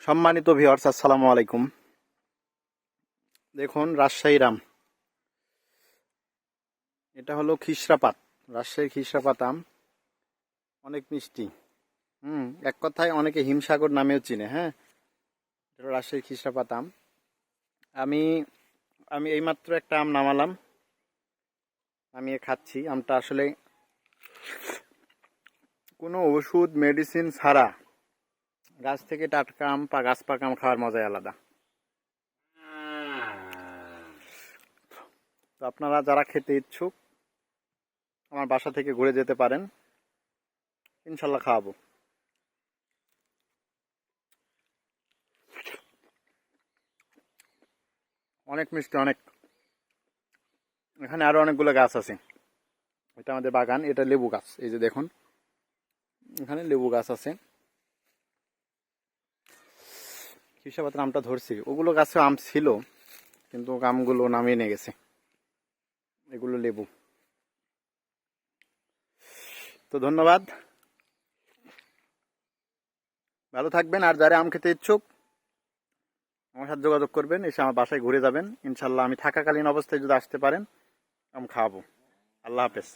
সম্মানিত ভিওর্স আসসালামু আলাইকুম। দেখুন, রাজশাহী রাম। এটা হলো খিসরাপাত, রাজশাহীর খিসরাপাত আম। অনেক মিষ্টি। হুম, এক কথায় অনেকে হিমসাগর নামেও চিনে হ্যাঁ? এটা রাজশাহীর খিসরাপাত আম। আমি আমি এইমাত্র একটা আম নামালাম। আমি খাচ্ছি। আমটা আসলে কোনো ওষুধ মেডিসিন ছাড়া গাছ থেকে টাটকা আম, পা গাছ পাকা আম খাওয়ার মজাই আলাদা। তো আপনারা যারা খেতে ইচ্ছুক, আমার বাসা থেকে ঘুরে যেতে পারেন। ইনশাল্লাহ খাওয়াবো। অনেক মিষ্টি, অনেক। এখানে আরও অনেকগুলো গাছ আছে। এটা আমাদের বাগান, এটা লেবু গাছ, এই যে দেখুন। এখানে লেবু গাছ আছে। হিসাবাত আমটা ধরছি। ওগুলো গাছে আম ছিল, কিন্তু আমগুলো নামিয়ে নিয়ে গেছে। এগুলো লেবু। তো ধন্যবাদ। ভালো থাকবেন, আর যারা আম খেতে ইচ্ছুক, আমার সাথে যোগাযোগ করবেন, এসে আমার বাসায় ঘুরে যাবেন। ইনশাল্লাহ আমি থাকাকালীন অবস্থায় যদি আসতে পারেন, আম খাওয়াবো। আল্লাহ হাফেজ।